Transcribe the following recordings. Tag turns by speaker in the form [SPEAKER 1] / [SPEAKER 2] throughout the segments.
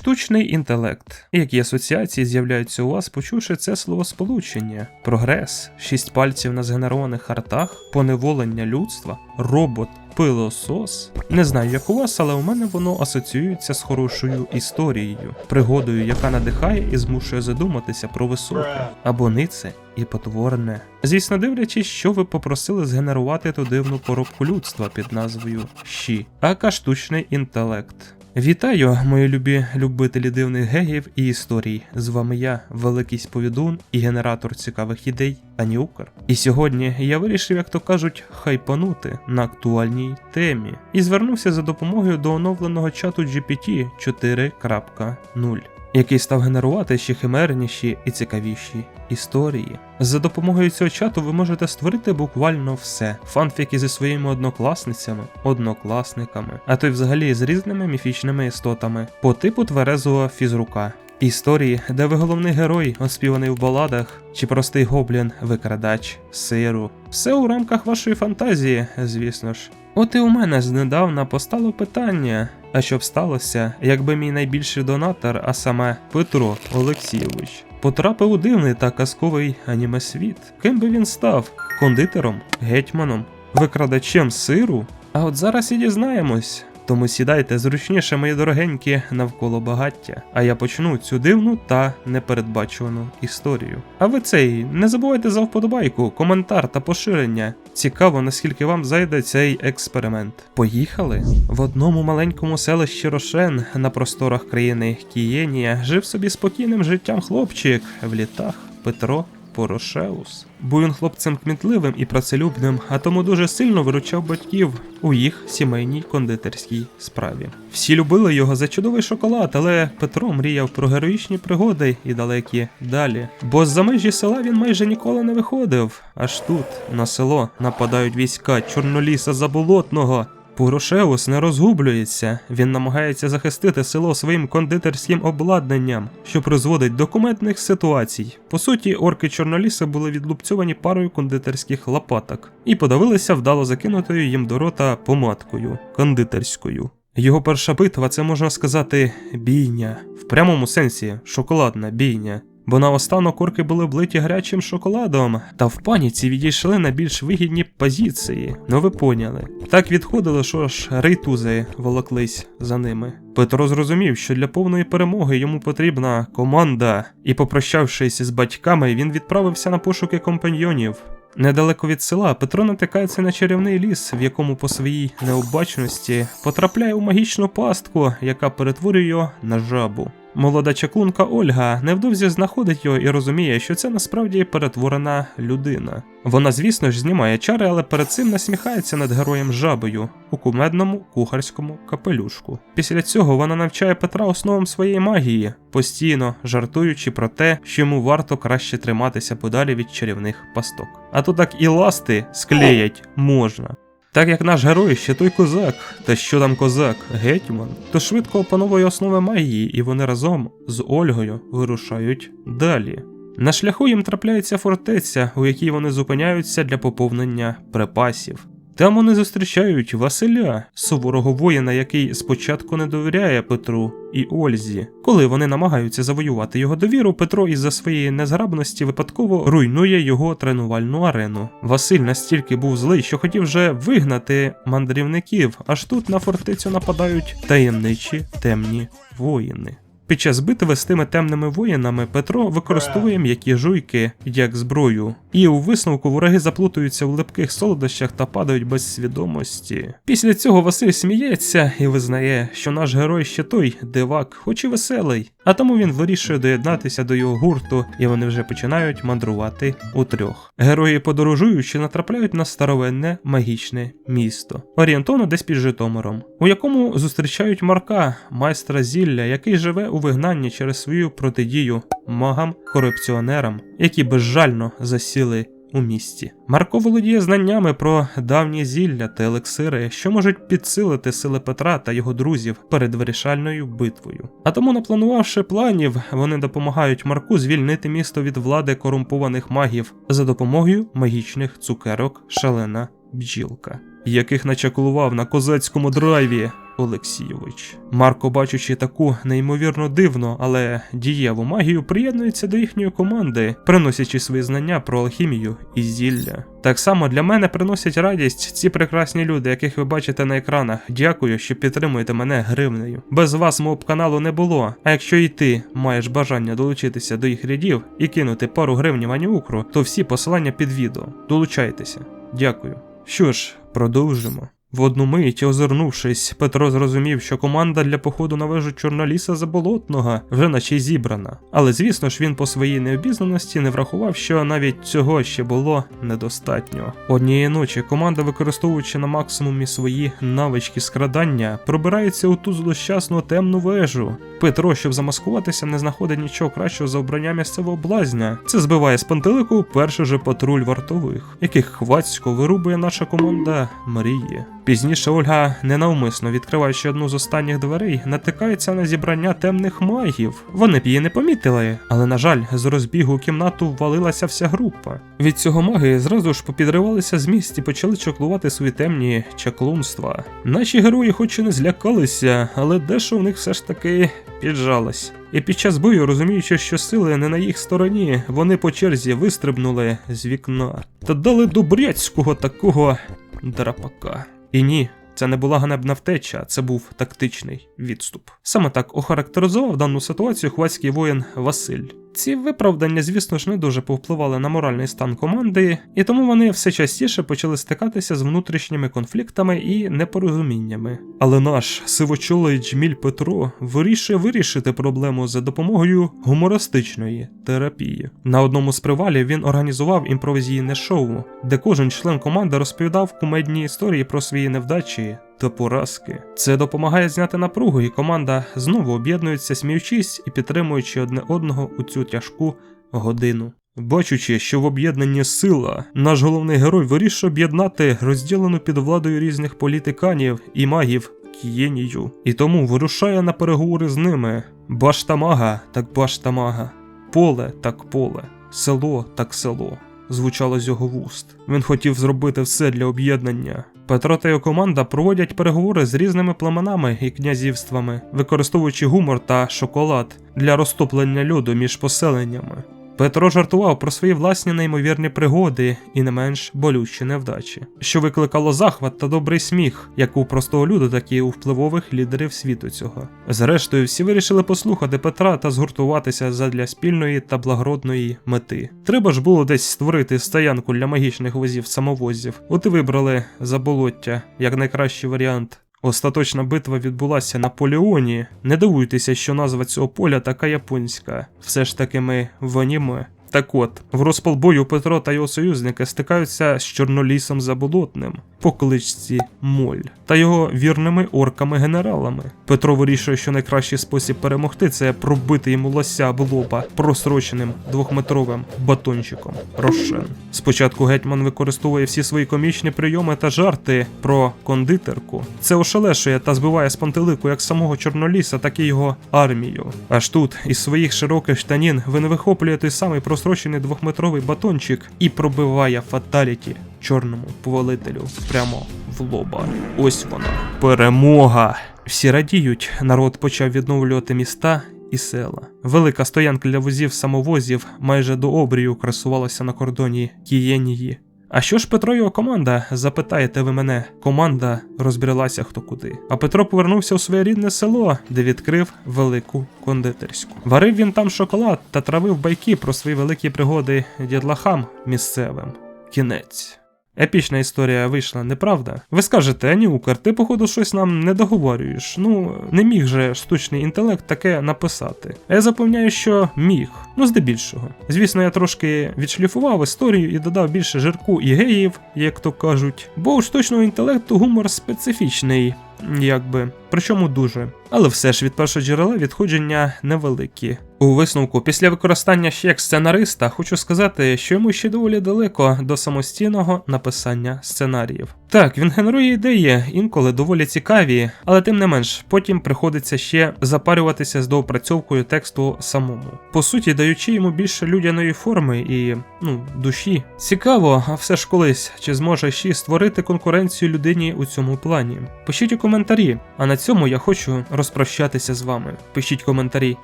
[SPEAKER 1] Штучний інтелект. Які асоціації з'являються у вас, почувши це словосполучення? Прогрес, шість пальців на згенерованих хартах, поневолення людства, робот, пилосос. Не знаю, як у вас, але у мене воно асоціюється з хорошою історією, пригодою, яка надихає і змушує задуматися про високе, або нице і потворне. Звісно, дивлячись, що ви попросили згенерувати ту дивну поробку людства під назвою Щі, ака штучний інтелект. Вітаю, мої любі любителі дивних гегів і історій. З вами я, великий сповідун і генератор цікавих ідей Аніукар. І сьогодні я вирішив, як то кажуть, хайпанути на актуальній темі і звернувся за допомогою до оновленого чату GPT 4.0 який став генерувати ще химерніші і цікавіші історії. За допомогою цього чату ви можете створити буквально все: фанфіки зі своїми однокласницями, однокласниками, а то й взагалі з різними міфічними істотами по типу тверезого фізрука. Історії, де ви головний герой, оспіваний в баладах, чи простий гоблін, викрадач, сиру. Все у рамках вашої фантазії, звісно ж. От і у мене знедавна постало питання: а що б сталося, якби мій найбільший донатор, а саме Петро Олексійович, потрапив у дивний та казковий анімесвіт? Ким би він став? Кондитером, гетьманом, викрадачем сиру? А от зараз і дізнаємось. Тому сідайте зручніше, мої дорогенькі, навколо багаття, а я почну цю дивну та непередбачувану історію. А ви цей не забувайте за вподобайку, коментар та поширення. Цікаво, наскільки вам зайде цей експеримент. Поїхали? В одному маленькому селищі Рошен на просторах країни Кієнія жив собі спокійним життям хлопчик в літах Петро. Порошеус. Був він хлопцем кмітливим і працелюбним, а тому дуже сильно виручав батьків у їх сімейній кондитерській справі. Всі любили його за чудовий шоколад, але Петро мріяв про героїчні пригоди і далекі далі. Бо з-за межі села він майже ніколи не виходив. Аж тут, на село, нападають війська Чорноліса Заболотного. Порошеус не розгублюється, він намагається захистити село своїм кондитерським обладнанням, що призводить до кумедних ситуацій. По суті, орки Чорноліса були відлупцьовані парою кондитерських лопаток і подавилися вдало закинутою їм до рота помадкою кондитерською. Його перша битва це можна сказати бійня, в прямому сенсі шоколадна бійня. Бо наостанок орки були облиті гарячим шоколадом, та в паніці відійшли на більш вигідні позиції. Ну ви поняли. Так відходили, що ж рейтузи волоклись за ними. Петро зрозумів, що для повної перемоги йому потрібна команда, і, попрощавшись з батьками, він відправився на пошуки компаньйонів. Недалеко від села Петро натикається на чарівний ліс, в якому по своїй необачності потрапляє у магічну пастку, яка перетворює його на жабу. Молода чаклунка Ольга невдовзі знаходить його і розуміє, що це насправді перетворена людина. Вона, звісно ж, знімає чари, але перед цим насміхається над героєм жабою у кумедному кухарському капелюшку. Після цього вона навчає Петра основам своєї магії, постійно жартуючи про те, що йому варто краще триматися подалі від чарівних пасток. А то так і ласти склеять можна. Так як наш герой ще той козак, та що там козак, гетьман, то швидко опановує основи магії, і вони разом з Ольгою вирушають далі. На шляху їм трапляється фортеця, у якій вони зупиняються для поповнення припасів. Там вони зустрічають Василя, суворого воїна, який спочатку не довіряє Петру і Ользі. Коли вони намагаються завоювати його довіру, Петро із-за своєї незграбності випадково руйнує його тренувальну арену. Василь настільки був злий, що хотів вже вигнати мандрівників, аж тут на фортецю нападають таємничі темні воїни. Під час битви з тими темними воїнами Петро використовує м'які жуйки як зброю, і у висновку вороги заплутуються в липких солодощах та падають без свідомості. Після цього Василь сміється і визнає, що наш герой ще той дивак, хоч і веселий, а тому він вирішує доєднатися до його гурту, і вони вже починають мандрувати у трьох. Герої подорожуючи натрапляють на старовинне магічне місто, орієнтовно десь під Житомиром, у якому зустрічають Марка, майстра зілля, який живе у вигнанні через свою протидію магам, корупціонерам, які безжально засіли у місті. Марко володіє знаннями про давні зілля та елексири, що можуть підсилити сили Петра та його друзів перед вирішальною битвою. А тому, напланувавши планів, вони допомагають Марку звільнити місто від влади корумпованих магів за допомогою магічних цукерок шалена бджілка, яких начаклував на козацькому драйві. Олексійович. Марко, бачучи таку неймовірно дивну, але дієву магію, приєднується до їхньої команди, приносячи свої знання про алхімію і зілля. Так само для мене приносять радість ці прекрасні люди, яких ви бачите на екранах. Дякую, що підтримуєте мене гривнею. Без вас мого б каналу не було. А якщо і ти маєш бажання долучитися до їх рядів і кинути пару гривнів аніукру, то всі посилання під відео. Долучайтеся. Дякую. Що ж, продовжимо. В одну мить, озирнувшись, Петро зрозумів, що команда для походу на вежу Чорноліса Заболотного вже наче й зібрана. Але звісно ж він по своїй необізнаності не врахував, що навіть цього ще було недостатньо. Однієї ночі команда, використовуючи на максимумі свої навички скрадання, пробирається у ту злощасну темну вежу. Петро, щоб замаскуватися, не знаходить нічого кращого за обрання місцевого блазня. Це збиває з пантелику перший же патруль вартових, яких хвацько вирубує наша команда мрії. Пізніше Ольга, ненавмисно відкриваючи одну з останніх дверей, натикається на зібрання темних магів. Вони б її не помітили, але на жаль, з розбігу у кімнату ввалилася вся група. Від цього маги зразу ж попідривалися з місць і почали чаклувати свої темні чаклунства. Наші герої, хоч і не злякалися, але дещо в них все ж таки піджалось. І під час бою, розуміючи, що сили не на їх стороні, вони по черзі вистрибнули з вікна та дали добряцького такого драпака. І ні, це не була ганебна втеча, це був тактичний відступ. Саме так охарактеризував дану ситуацію хвацький воїн Василь. Ці виправдання, звісно ж, не дуже повпливали на моральний стан команди, і тому вони все частіше почали стикатися з внутрішніми конфліктами і непорозуміннями. Але наш сивочолий Джміль Петро вирішує вирішити проблему за допомогою гумористичної терапії. На одному з привалів він організував імпровізійне шоу, де кожен член команди розповідав кумедні історії про свої невдачі та поразки. Це допомагає зняти напругу, і команда знову об'єднується, сміючись і підтримуючи одне одного у цю тяжку годину. Бачучи, що в об'єднанні сила, наш головний герой вирішує об'єднати розділену під владою різних політиканів і магів Кієнію, і тому вирушає на переговори з ними. Башта мага, так башта мага, поле так поле, село так село. Звучало з його вуст. Він хотів зробити все для об'єднання. Петро та його команда проводять переговори з різними племенами і князівствами, використовуючи гумор та шоколад для розтоплення льоду між поселеннями. Петро жартував про свої власні неймовірні пригоди і не менш болючі невдачі, що викликало захват та добрий сміх, як у простого люду, так і у впливових лідерів світу цього. Зрештою, всі вирішили послухати Петра та згуртуватися задля спільної та благородної мети. Треба ж було десь створити стоянку для магічних возів самовозів. От і вибрали заболоття як найкращий варіант. Остаточна битва відбулася на Поліоні. Не дивуйтеся, що назва цього поля така японська. Все ж таки ми в аніме. Так от, в розпал бою Петро та його союзники стикаються з чорнолісом заболотним по кличці Моль та його вірними орками-генералами. Петро вирішує, що найкращий спосіб перемогти це пробити йому лося об лоба просроченим двохметровим батончиком Рошен. Спочатку гетьман використовує всі свої комічні прийоми та жарти про кондитерку. Це ошелешує та збиває з пантелику як самого чорноліса, так і його армію. Аж тут із своїх широких штанін він вихоплює той самий просрочений двохметровий батончик і пробиває фаталіті чорному повелителю прямо в лоба. Ось вона. Перемога! Всі радіють, народ почав відновлювати міста і села. Велика стоянка для возів самовозів майже до обрію красувалася на кордоні Кієнії. А що ж Петро його команда? Запитаєте ви мене. Команда розбрілася хто куди. А Петро повернувся у своє рідне село, де відкрив велику кондитерську. Варив він там шоколад та травив байки про свої великі пригоди дідлахам місцевим. Кінець. Епічна історія вийшла, неправда? Ви скажете, Аніукар, ти, походу, щось нам не договорюєш. Ну, не міг же штучний інтелект таке написати. А я запевняю, що міг. Ну, здебільшого. Звісно, я трошки відшліфував історію і додав більше жирку і геїв, як то кажуть. Бо у штучного інтелекту гумор специфічний, якби. Причому дуже. Але все ж від першого джерела відходження невеликі. У висновку, після використання ще як сценариста, хочу сказати, що йому ще доволі далеко до самостійного написання сценаріїв. Так, він генерує ідеї, інколи доволі цікаві, але тим не менш, потім приходиться ще запарюватися з доопрацьовкою тексту самому. По суті, даючи йому більше людяної форми і ну, душі. Цікаво, а все ж колись, чи зможе Ші створити конкуренцію людині у цьому плані. Пишіть у коментарі, а на цьому я хочу розпрощатися з вами. Пишіть коментарі,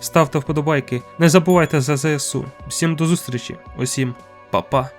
[SPEAKER 1] ставте вподобайки, не забувайте за ЗСУ. Всім до зустрічі, усім па-па.